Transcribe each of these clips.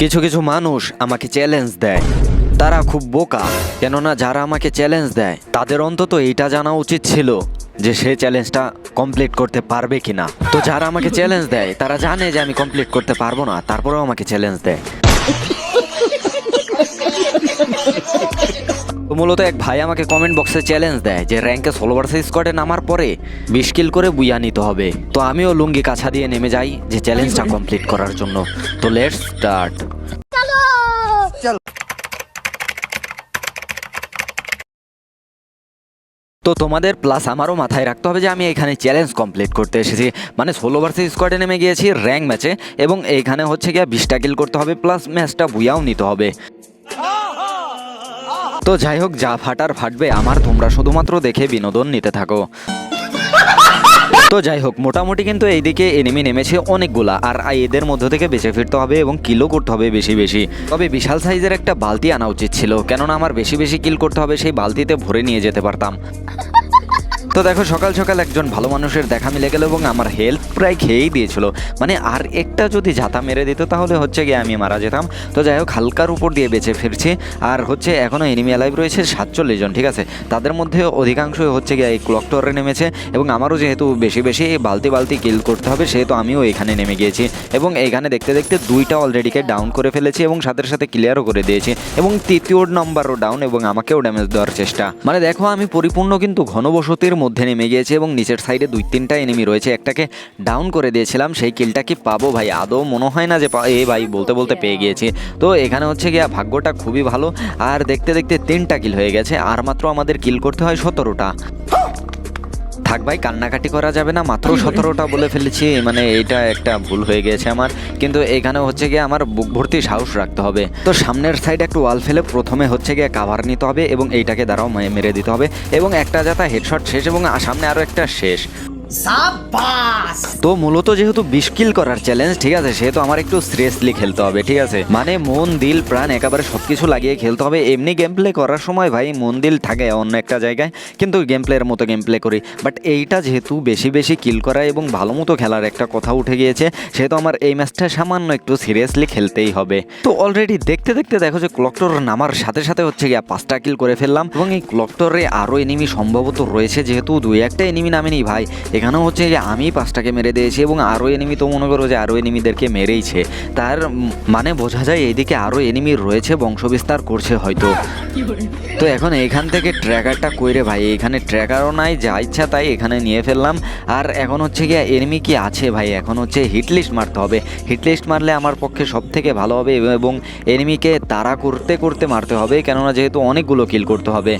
কিছু কিছু মানুষ আমাকে চ্যালেঞ্জ দেয়। তারা খুব বোকা, কেননা যারা আমাকে চ্যালেঞ্জ দেয়, তাদের অন্তত এইটা জানা উচিত ছিল যে সে চ্যালেঞ্জটা কমপ্লিট করতে পারবে কি না তো যারা আমাকে চ্যালেঞ্জ দেয়, তারা জানে যে আমি কমপ্লিট করতে পারব না, তারপরেও আমাকে চ্যালেঞ্জ দেয়। মূলত এক ভাই আমাকে কমেন্ট বক্সে চ্যালেঞ্জ দেয় যে র্যাঙ্কে ষোলো ভার্সেস স্কোয়াডে নামার পরে বিশ কিল করে বুইয়া নিতে হবে। তো আমিও লুঙ্গি কাছা দিয়ে নেমে যাই যে চ্যালেঞ্জটা কমপ্লিট করার জন্য। তো লেটস স্টার্ট তো তোমাদের প্লাস আমারও মাথায় রাখতে হবে যে আমি এখানে চ্যালেঞ্জ কমপ্লিট করতে এসেছি। মানে ষোলো ভার্সেস স্কোয়াডে নেমে গিয়েছি র্যাঙ্ক ম্যাচে এবং এইখানে হচ্ছে গিয়ে বিশটা কিল করতে হবে প্লাস ম্যাচটা বুয়াও নিতে হবে। তো যাই হোক, যা ফাটার ফাটবে, আমার তোমরা শুধুমাত্র দেখে বিনোদন নিতে থাকো। তো যাই হোক, মোটামুটি কিন্তু এইদিকে এনিমি নেমেছে অনেকগুলা, আর এদের মধ্য থেকে বেঁচে ফিরতে হবে এবং কিলও করতে হবে বেশি বেশি। তবে বিশাল সাইজের একটা বালতি আনা উচিত ছিল, কেননা আমার বেশি বেশি কিল করতে হবে, সেই বালতিতে ভরে নিয়ে যেতে পারতাম। তো দেখো, সকাল সকাল একজন ভালো মানুষের দেখা মিলে গেল এবং আমার হেল্প প্রায় খেয়েই দিয়েছিল। মানে আর একটা যদি ঝাঁতা মেরে দিত, তাহলে হচ্ছে গিয়ে আমি মারা যেতাম। তো যাই হোক, হালকার উপর দিয়ে বেঁচে ফিরছি। আর হচ্ছে এখনও এনিমি অ্যালাইভ রয়েছে সাতচল্লিশ জন, ঠিক আছে? তাদের মধ্যে অধিকাংশই হচ্ছে গিয়ে এই ক্লক টাওয়ারে নেমেছে এবং আমারও যেহেতু বেশি বেশি বালতি বালতি কিল করতে হবে, সেহেতু আমিও এখানে নেমে গিয়েছি। এবং এইখানে দেখতে দেখতে দুইটা অলরেডিকে ডাউন করে ফেলেছি এবং সাথে সাথে ক্লিয়ারও করে দিয়েছি এবং তৃতীয় নম্বরও ডাউন এবং আমাকেও ড্যামেজ দেওয়ার চেষ্টা। মানে দেখো, আমি পরিপূর্ণ কিন্তু ঘনবসতির মধ্যে নেমে গিয়েছে এবং নিচের সাইডে দুই তিনটা এনিমি রয়েছে। একটাকে ডাউন করে দিয়েছিলাম, সেই কিলটা কি পাবো ভাই? আদৌ মনে হয় না যে এ ভাই বলতে বলতে পেয়ে গিয়েছি। তো এখানে হচ্ছে গিয়া ভাগ্যটা খুবই ভালো। আর দেখতে দেখতে তিনটা কিল হয়ে গেছে। আর মাত্র আমাদের কিল করতে হয় সতেরোটা। থাক ভাই কান্নাকাটি করা যাবে না, মাত্র সতেরোটা বলে ফেলেছি মানে এটা একটা ভুল হয়ে গেছে আমার। কিন্তু এখানে হচ্ছে গিয়ে আমার বুক ভর্তি সাহস রাখতে হবে। তো সামনের সাইডে একটু ওয়াল ফেলে প্রথমে হচ্ছে গিয়ে কাভার নিতে হবে এবং এইটাকে দ্বারাও মেরে দিতে হবে এবং একটা যাতা হেডশট শেষ এবং সামনে আরও একটা শেষ। তো মূলত যেহেতু বিশ কিল করার চ্যালেঞ্জ ঠিক আছে, সেহেতু আমার একটু সিরিয়াসলি খেলতে হবে, ঠিক আছে। মানে মন, দিল, প্রাণ, একেবারে সব কিছু লাগিয়ে খেলতে হবে। এমনি গেম প্লে করার সময় ভাই মন, দিল থাকে অন্য একটা জায়গায়, কিন্তু গেম প্লের মতো গেম প্লে করি। বাট এইটা যেহেতু বেশি বেশি কিল করা এবং ভালো মতো খেলার একটা কথা উঠে গিয়েছে, সেহেতু আমার এই ম্যাচটা সামান্য একটু সিরিয়াসলি খেলতেই হবে। তো অলরেডি দেখতে দেখতে দেখো যে ক্লকটর নামার সাথে সাথে হচ্ছে গিয়া পাঁচটা কিল করে ফেললাম এবং এই ক্লকটরে আরও এনিমি সম্ভবত রয়েছে, যেহেতু দুই একটা এনিমি নামেনি ভাই। এখানেও হচ্ছে যে আমি পাঁচটাকে মেরে দিয়েছি এবং আরও এনিমি তো মনে করো যে আরও এনিমিদেরকে মেরেইছে। তার মানে বোঝা যায় এইদিকে আরও এনিমি রয়েছে, বংশবিস্তার করছে হয়তো। তো এখন এখান থেকে ট্র্যাকারটা কইরে ভাই, এখানে ট্র্যাকারও নাই, যা ইচ্ছা তাই এখানে নিয়ে ফেললাম। আর এখন হচ্ছে গিয়ে এনিমি কি আছে ভাই? এখন হচ্ছে হিটলিস্ট মারতে হবে। হিটলিস্ট মারলে আমার পক্ষে সব থেকে ভালো হবে এবং এনিমিকে তাড়া করতে করতে মারতে হবে, কেননা যেহেতু অনেকগুলো কিল করতে হবে।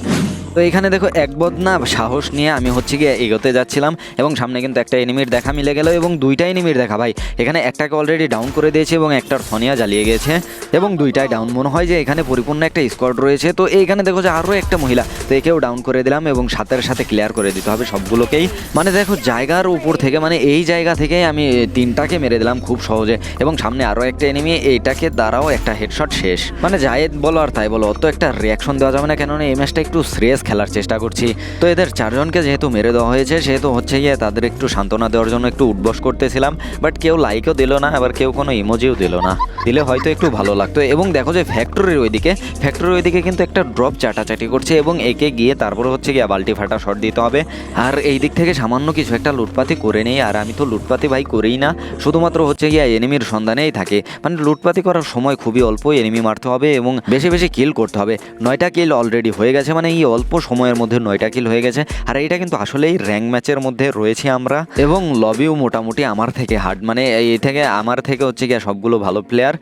তো এখানে দেখো এক বদনা সাহস নিয়ে আমি হচ্ছে গিয়ে এগোতে যাচ্ছিলাম এবং সামনে কিন্তু একটা এনিমির দেখা মিলে গেল এবং দুইটা এনিমির দেখা। ভাই, এখানে একটাকে অলরেডি ডাউন করে দিয়েছে এবং একটার ফনিয়া জ্বালিয়ে গেছে এবং দুইটাই ডাউন মনে হয় যে এখানে পরিপূর্ণ একটা স্কোয়াড রয়েছে। তো এইখানে দেখো যে আরও একটা মহিলা, তো একেও ডাউন করে দিলাম এবং সাথের সাথে ক্লিয়ার করে দিতে হবে সবগুলোকেই। মানে দেখো জায়গার উপর থেকে মানে এই জায়গা থেকেই আমি তিনটাকে মেরে দিলাম খুব সহজে এবং সামনে আরও একটা এনিমি এইটাকে দ্বারাও একটা হেডশট শেষ। মানে জায়েদ বলো আর তাই বলো, অত একটা রিয়াকশন দেওয়া যাবে না কেননা এই ম্যাচটা একটু সিরিয়াস খেলার চেষ্টা করছি। তো এদের চারজনকে যেহেতু মেরে দেওয়া হয়েছে, সেহেতু হচ্ছে গিয়ে তাদের একটু সান্ত্বনা দেওয়ার জন্য একটু উঠবস করতেছিলাম। বাট কেউ লাইকও দিল না, আবার কেউ কোনো ইমোজিও দিল না। দিলে হয়তো একটু ভালো লাগতো। এবং দেখো যে ফ্যাক্টরির ওইদিকে ফ্যাক্টরির ওইদিকে কিন্তু একটা ড্রপ চাটাচাটি করছে এবং একে গিয়ে তারপর হচ্ছে গিয়ে বাল্টি ফাটা শট দিতে হবে। আর এই দিক থেকে সামান্য কিছু একটা লুটপাতি করে নেই, আর আমি তো লুটপাতি ভাই করেই না। শুধুমাত্র হচ্ছে গিয়ে এনিমির সন্ধানেই থাকে। মানে লুটপাতি করার সময় খুবই অল্প এনিমি মারতে হবে এবং বেশি বেশি কিল করতে হবে। নয়টা কিল অলরেডি হয়ে গেছে মানে এই অল্প সময়ের মধ্যে নয়টা কিল হয়ে গেছে। আর এটা কিন্তু আসলেই র্যাঙ্ক ম্যাচের মধ্যে রয়েছি আমরা। এবং লবিও মোটামুটি আমার থেকে হার্ড। মানে এই থেকে আমার থেকে হচ্ছে গিয়ে সবগুলো ভালো প্লেয়ার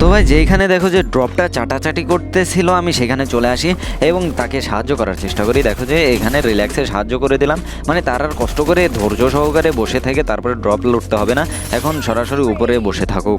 তো ভাই, যেইখানে দেখো যে ড্রপটা চাটাচাটি করতেছিল, আমি সেখানে চলে আসি এবং তাকে সাহায্য করার চেষ্টা করি। দেখো যে এখানে রিল্যাক্সে সাহায্য করে দিলাম। মানে তার আর কষ্ট করে ধৈর্য সহকারে বসে থেকে তারপরে ড্রপ লড়তে হবে না। এখন সরাসরি উপরে বসে থাকুক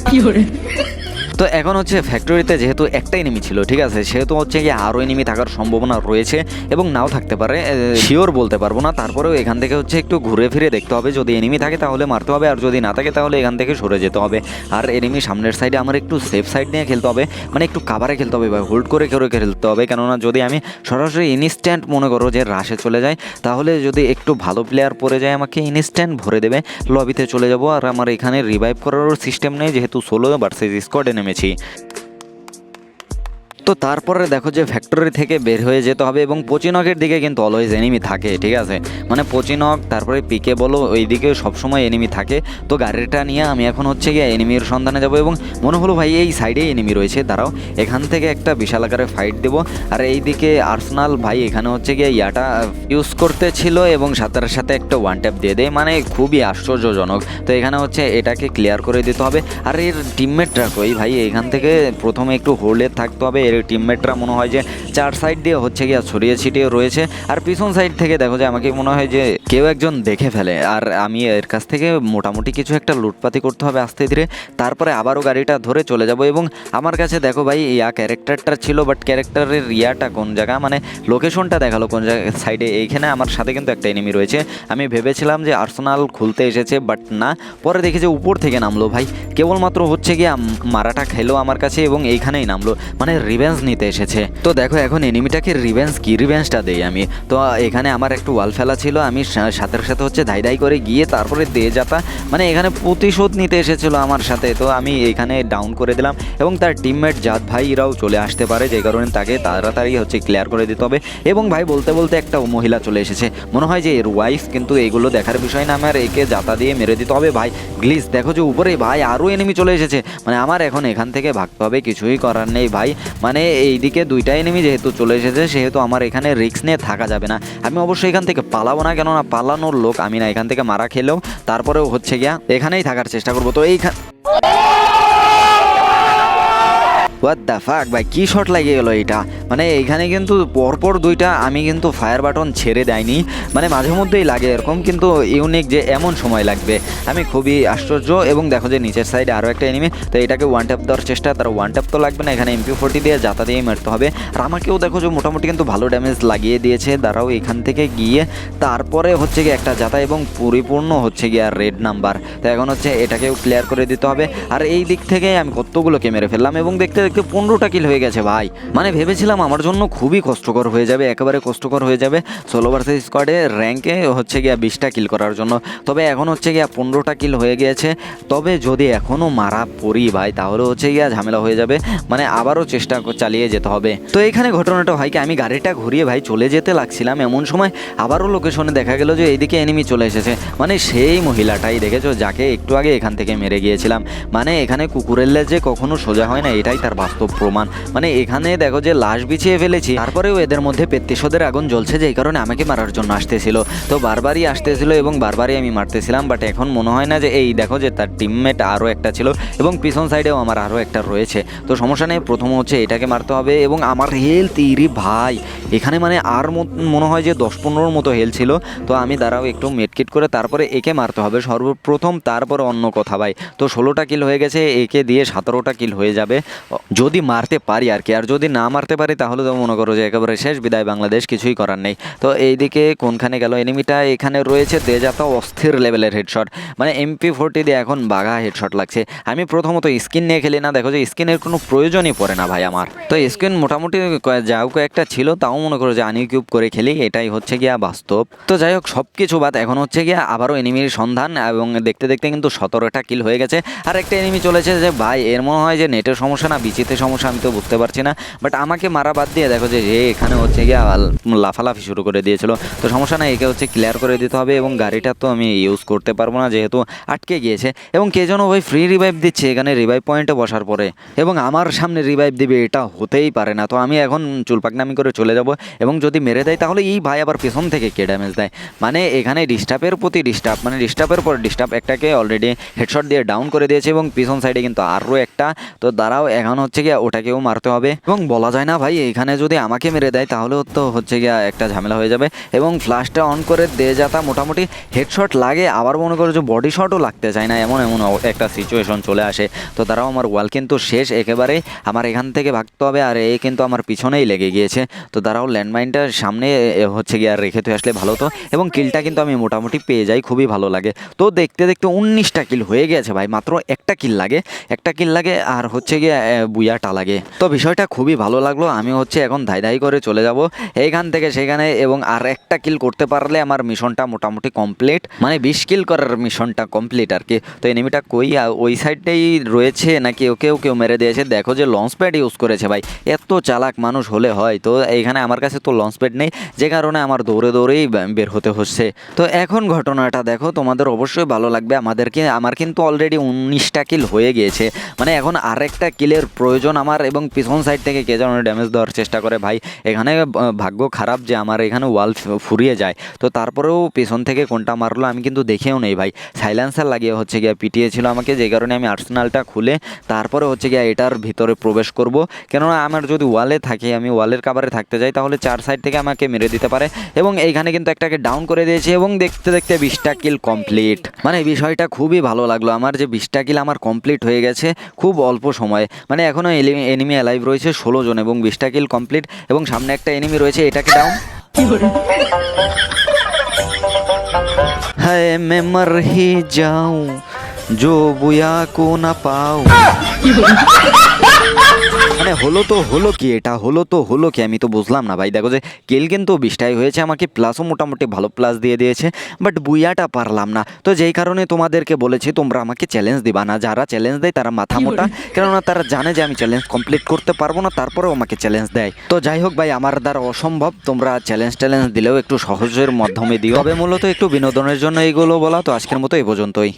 তো এখন হচ্ছে ফ্যাক্টরিতে যেহেতু একটা এনিমি ছিল, ঠিক আছে? সেহেতু হচ্ছে গিয়ে আরও এনিমি থাকার সম্ভাবনা রয়েছে এবং নাও থাকতে পারে শিওর বলতে পারব না। তারপরেও এখান থেকে হচ্ছে একটু ঘুরে ফিরে দেখতে হবে, যদি এনিমি থাকে তাহলে মারতে হবে, আর যদি না থাকে তাহলে এখান থেকে সরে যেতে হবে। আর এনিমি সামনের সাইডে আমার একটু সেফ সাইড নিয়ে খেলতে হবে মানে একটু কাভারে খেলতে হবে বা হোল্ড করে করে খেলতে হবে। কেননা যদি আমি সরাসরি ইনস্ট্যান্ট মনে করো যে রাশে চলে যাই, তাহলে যদি একটু ভালো প্লেয়ার পড়ে যায়, আমাকে ইনস্ট্যান্ট ভরে দেবে। লবিতে চলে যাব, আর আমার এখানে রিভাইভ করারও সিস্টেম নেই, যেহেতু ষোলো ভার্সেস স্কোয়াডে নেমেছি তো তারপরে দেখো যে ফ্যাক্টরি থেকে বের হয়ে যেতে হবে এবং পচিনকের দিকে কিন্তু অলওয়েজ এনিমি থাকে, ঠিক আছে? মানে পচিনক তারপরে পিকে বলো ওই দিকে সবসময় এনিমি থাকে। তো গাড়িটা নিয়ে আমি এখন হচ্ছে গিয়ে এনিমির সন্ধানে যাব এবং মনে হলো ভাই এই সাইডে এনিমি রয়েছে, দাঁড়াও। এখান থেকে একটা বিশাল আকারে ফাইট দেব। আর এই দিকে আর্সেনাল ভাই এখানে হচ্ছে গিয়ে ইয়াটা ইউজ করতে ছিল এবং সাথে সাথে একটা ওয়ান ট্যাপ দিয়ে দেয়। মানে খুবই আশ্চর্যজনক। তো এখানে হচ্ছে এটাকে ক্লিয়ার করে দিতে হবে। আর এর টিমমেটরা কই ভাই এখান থেকে প্রথমে একটু হোল্ডে থাকতে হবে। এর টিমমেটরা মনে হয় যে চার সাইড দিয়ে হচ্ছে গিয়ে ছড়িয়ে ছিটিয়ে রয়েছে। আর পিছন সাইড থেকে দেখো যে আমাকে মনে হয় যে কেউ একজন দেখে ফেলে। আর আমি এর কাছ থেকে মোটামুটি কিছু একটা লুটপাতি করতে হবে আস্তে ধীরে। তারপরে আবারও গাড়িটা ধরে চলে যাব এবং আমার কাছে দেখো ভাই, ইয়া ক্যারেক্টারটা ছিল বাট ক্যারেক্টারের ইয়াটা কোন জায়গা? মানে লোকেশনটা দেখাল কোন জায়গায় সাইডে এইখানে আমার সাথে কিন্তু একটা এনিমি রয়েছে। আমি ভেবেছিলাম যে আর্সেনাল খুলতে এসেছে বাট না। পরে দেখি যে উপর থেকে নামলো ভাই। কেবলমাত্র হচ্ছে গিয়ে মারাটা খেলো আমার কাছে এবং এইখানেই নামলো। মানে রিভেঞ্জ নিতে এসেছে। তো দেখো, এখন এনিমিটাকে রিভেঞ্জ কি রিভেঞ্জটা দেই আমি? তো এখানে আমার একটু ওয়াল ফেলা ছিল, আমি সা- সাথে হচ্ছে ধাই ধাই করে গিয়ে তারপরে দিয়ে যাতা মানে এখানে প্রতিশোধ নিতে এসেছিল আমার সাথে। তো আমি এখানে ডাউন করে দিলাম এবং তার টিমমেট জাত ভাইরাও চলে আসতে পারে, যে কারণে তাকে তাড়াতাড়ি হচ্ছে ক্লিয়ার করে দিতে হবে। এবং ভাই, বলতে বলতে একটা মহিলা চলে এসেছে। মনে হয় যে এর ওয়াইফ কিন্তু এগুলো দেখার বিষয় না, আমার একে যাতা দিয়ে মেরে দিতে হবে। ভাই গ্লিজ দেখো যে উপরে ভাই আরও এনিমি চলে এসেছে। মানে আমার এখন এখান থেকে ভাগতে হবে কিছুই করার নেই ভাই। মানে এইদিকে দুইটা এনিমি যেহেতু চলে এসেছে, সেহেতু আমার এখানে রিক্স নিয়ে থাকা যাবে না। আমি অবশ্যই এখান থেকে পালাবো না, কেননা পালানোর লোক আমি না, এখান থেকে মারা খেলেও। তারপরেও হচ্ছে গিয়া এখানেই থাকার চেষ্টা করব। তো এইখান হোয়াট দ্য ফাক ভাই, কী শট লাগিয়ে গেলো এইটা? মানে এখানে কিন্তু পরপর দুইটা আমি কিন্তু ফায়ার বাটন ছেড়ে দেয়নি। মানে মাঝে মধ্যেই লাগে, এরকম কিন্তু ইউনিক যে এমন সময় লাগবে। আমি খুবই আশ্চর্য এবং দেখো যে নিচের সাইডে আরও একটা এনিমি তো এটাকে ওয়ান ট্যাপ দেওয়ার চেষ্টা, তার ওয়ান ট্যাপ তো লাগবে না, এখানে এমপি ফোর্টি দিয়ে যাতা দিয়ে মারতে হবে। আর আমাকেও দেখো যে মোটামুটি কিন্তু ভালো ড্যামেজ লাগিয়ে দিয়েছে, দাঁড়াও এখান থেকে গিয়ে, তারপরে হচ্ছে গিয়ে একটা যাতা এবং পরিপূর্ণ হচ্ছে গিয়ে রেড নাম্বার তো এখন হচ্ছে এটাকেও ক্লিয়ার করে দিতে হবে। আর এই দিক থেকে আমি কতগুলোকে মেরে ফেললাম এবং দেখতে দেখতে পনেরোটা কিল হয়ে গেছে ভাই। মানে ভেবেছিলাম আমার জন্য খুবই কষ্টকর হয়ে যাবে, একেবারে কষ্টকর হয়ে যাবে। ষোলো ভার্সেস স্কোয়াডে র্যাঙ্কে হচ্ছে গিয়া বিশটা কিল করার জন্য। তবে এখন হচ্ছে গিয়া পনেরোটা কিল হয়ে গিয়েছে। তবে যদি এখনও মারা পড়ি ভাই, তাহলে হচ্ছে গিয়া ঝামেলা হয়ে যাবে। মানে আবারও চেষ্টা চালিয়ে যেতে হবে। তো এখানে ঘটনাটা হয় কি আমি গাড়িটা ঘুরিয়ে ভাই চলে যেতে লাগছিলাম। এমন সময় আবারও লোকেশনে দেখা গেল যে এইদিকে এনিমি চলে এসেছে। মানে সেই মহিলাটাই, দেখেছ? যাকে একটু আগে এখান থেকে মেরে গিয়েছিলাম। মানে এখানে কুকুরের যে কখনো সোজা হয় না, এটাই তার বাস্তব প্রমাণ। মানে এখানে দেখো যে লাশ বিছিয়ে ফেলেছি, তারপরেও এদের মধ্যে পেত্তিসদের আগুন জ্বলছে যেই কারণে আমাকে মারার জন্য আসতেছিল। তো বারবারই আসতেছিল এবং বারবারই আমি মারতেছিলাম বাট এখন মনে হয় না যে এই দেখো যে তার টিমমেট আরও একটা ছিল এবং পিছন সাইডেও আমার আরও একটা রয়েছে। তো সমস্যা নেই, প্রথম হচ্ছে এটাকে মারতে হবে এবং আমার হেলথ ইরি ভাই, এখানে মানে আর মনে হয় যে দশ পনেরোর মতো হেল ছিল। তো আমি দাঁড়াও একটু মেটকিট করে তারপরে একে মারতে হবে। সর্বপ্রথম তারপরে অন্য কথা ভাই। তো ষোলোটা কিল হয়ে গেছে, একে দিয়ে সতেরোটা কিল হয়ে যাবে। যদি মারতে পারি আর কি, আর যদি না মারতে পারি তাহলে তো মনে করো যে একেবারে শেষ বিদায়, বাংলাদেশ কিছুই করার নেই। তো এইদিকে কোনখানে গেল এনিমিটা এখানে রয়েছে তেজাতা অস্থির লেভেলের হেডশট মানে এমপি ফোরটি দিয়ে এখন বাঘা হেডশট লাগছে। আমি প্রথমত স্কিন নিয়ে খেলি না, দেখো যে স্কিনের কোনো প্রয়োজনই পড়ে না ভাই আমার। তো স্কিন মোটামুটি যাও কয়েকটা ছিল, তাও মনে করো যে আনি কিউব করে খেলি, এটাই হচ্ছে গিয়া বাস্তব। তো যাই হোক সব কিছু বাদ, এখন হচ্ছে গিয়া আবারও এনিমির সন্ধান, এবং দেখতে দেখতে কিন্তু সতেরোটা কিল হয়ে গেছে। আর একটা এনিমি চলেছে যে, ভাই, এর মনে হয় যে নেটের সমস্যা না বিচিতে সমস্যা, আমি তো বুঝতে পারছি না। বাট আমাকে মারা বাদ দিয়ে দেখো যে এখানে হচ্ছে গিয়া লাফালাফি শুরু করে দিয়েছিল। তো সমস্যা না একে হচ্ছে ক্লিয়ার করে দিতে হবে এবং গাড়িটা তো আমি ইউজ করতে পারব না, যেহেতু আটকে গিয়েছে। এবং কে যেন ভাই ফ্রি রিভাইভ দিচ্ছে এখানে রিভাইভ পয়েন্টে বসার পরে। এবং আমার সামনে রিভাইভ দিবে, এটা হতেই পারে না। তো আমি এখন চুলপাকনামি করে চলে যাব। এবং যদি মেরে দেয়, তাহলে এই ভাই আবার পেছন থেকে কে ড্যামেজ দেয়? মানে এখানে ডিস্টার্বের প্রতি ডিস্টার্ব মানে ডিস্টার্বের পর ডিস্টার্ব একটাকে অলরেডি হেডশট দিয়ে ডাউন করে দিয়েছে। এবং পিছন সাইডে কিন্তু আরও একটা। তো দাঁড়াও, এখন হচ্ছে গিয়া ওটাকেও মারতে হবে। এবং বলা যায় না ভাই, এখানে যদি আমাকে মেরে দেয় তাহলেও তো হচ্ছে গিয়া একটা ঝামেলা হয়ে যাবে। এবং ফ্লাশটা অন করে দিয়ে যাতা মোটামুটি হেডশট লাগে, আবার মনে করো যে বডি শটও লাগতে চায় না, এমন এমন একটা সিচুয়েশন চলে আসে। তো তারাও আমার ওয়াল কিন্তু শেষ একেবারে আমার এখান থেকে ভাগতে হবে, আর এ কিন্তু আমার পিছনেই লেগে গিয়েছে। তো তারাও ল্যান্ডমাইনটা সামনে হচ্ছে গিয়ে আর রেখে তুই আসলে ভালো তো। এবং কিলটা কিন্তু আমি মোটামুটি পেয়ে যাই, খুবই ভালো লাগে। তো দেখতে দেখতে উনিশটা কিল হয়ে গেছে ভাই, মাত্র একটা কিল লাগে। একটা কিল লাগে, আর হচ্ছে গিয়ে বুয়াটা লাগে তো বিষয়টা খুবই ভালো লাগল, আমি হচ্ছে এখন ধাই ধাই করে চলে যাব। এইখান থেকে সেখানে এবং আর একটা কিল করতে পারলে আমার মিশনটা মোটামুটি কমপ্লিট মানে বিশ কিল করার মিশনটা কমপ্লিট আর কি। তো এনিমিটা কই? ওই সাইডটাই রয়েছে নাকি ওকেও কেউ মেরে দিয়েছে? দেখো যে লঞ্চ প্যাড ইউজ করেছে ভাই। এত চালাক মানুষ হলে হয়। তো এইখানে আমার কাছে তো লঞ্চ প্যাড নেই। যে কারণে আমার দৌড়ে দৌড়েই বের হতে হচ্ছে। তো এখন ঘটনাটা দেখো, তোমাদের অবশ্যই ভালো লাগবে। আমাদেরকে, আমার কিন্তু অলরেডি উনিশটা কিল হয়ে গিয়েছে। মানে এখন আরেকটা কিলের প্রয়োজন আমার এবং পিছন সাইড থেকে কে যেন ড্যামেজ দেওয়ার চেষ্টা করে। ভাই, এখানে ভাগ্য খারাপ যে আমার এখানে ওয়াল ফুরিয়ে যায়। তো তারপরেও পিছন থেকে কোনটা মারলো আমি কিন্তু দেখেও নেই ভাই। সাইলেন্সার লাগিয়ে হচ্ছে গিয়ে পিটিয়েছিল আমাকে, যে কারণে আমি আর্সেনালটা খুলে তারপরে হচ্ছে গিয়ে এটার ভিতরে প্রবেশ করব। কেননা আমার যদি ওয়ালে থাকে, আমি ওয়ালের কাভারে থাকতে যাই তাহলে চার সাইড থেকে আমাকে মেরে দিতে পারে এবং এইখানে কিন্তু একটাকে ডাউন করে দিয়েছে এবং দেখতে দেখতে বিশটা কিল কমপ্লিট মানে বিষয়টা খুবই ভালো লাগল। আমার যে বিশটা কিল আমার কমপ্লিট হয়ে গেছে খুব অল্প সময়ে। মানে এখনও এনিমি অ্যালাইভ রয়েছে ষোলো জন এবং বিশটা কিল কমপ্লিট এবং সামনে একটা এনিমি রয়েছে এটাকে ডাউন है मैं मर ही जाऊं जो बुया को ना पाऊं মানে হলো তো হলো কি এটা হলো তো হলো কি আমি তো বুঝলাম না ভাই। দেখো যে কেল কিন্তু বিশটাই হয়েছে আমাকে প্লাসও মোটামুটি ভালো প্লাস দিয়ে দিয়েছে বাট বুইয়াটা পারলাম না। তো যেই কারণে তোমাদেরকে বলেছি তোমরা আমাকে চ্যালেঞ্জ দিবা না। যারা চ্যালেঞ্জ দেয় তারা মাথা মোটা। কেননা তারা জানে যে আমি চ্যালেঞ্জ কমপ্লিট করতে পারব না তারপরেও আমাকে চ্যালেঞ্জ দেয়। তো যাই হোক ভাই আমার দ্বারা অসম্ভব। তোমরা চ্যালেঞ্জ ট্যালেঞ্জ দিলেও একটু সহজের মাধ্যমে দিও। তবে মূলত একটু বিনোদনের জন্য এইগুলো বলা তো আজকের মতো এই পর্যন্তই।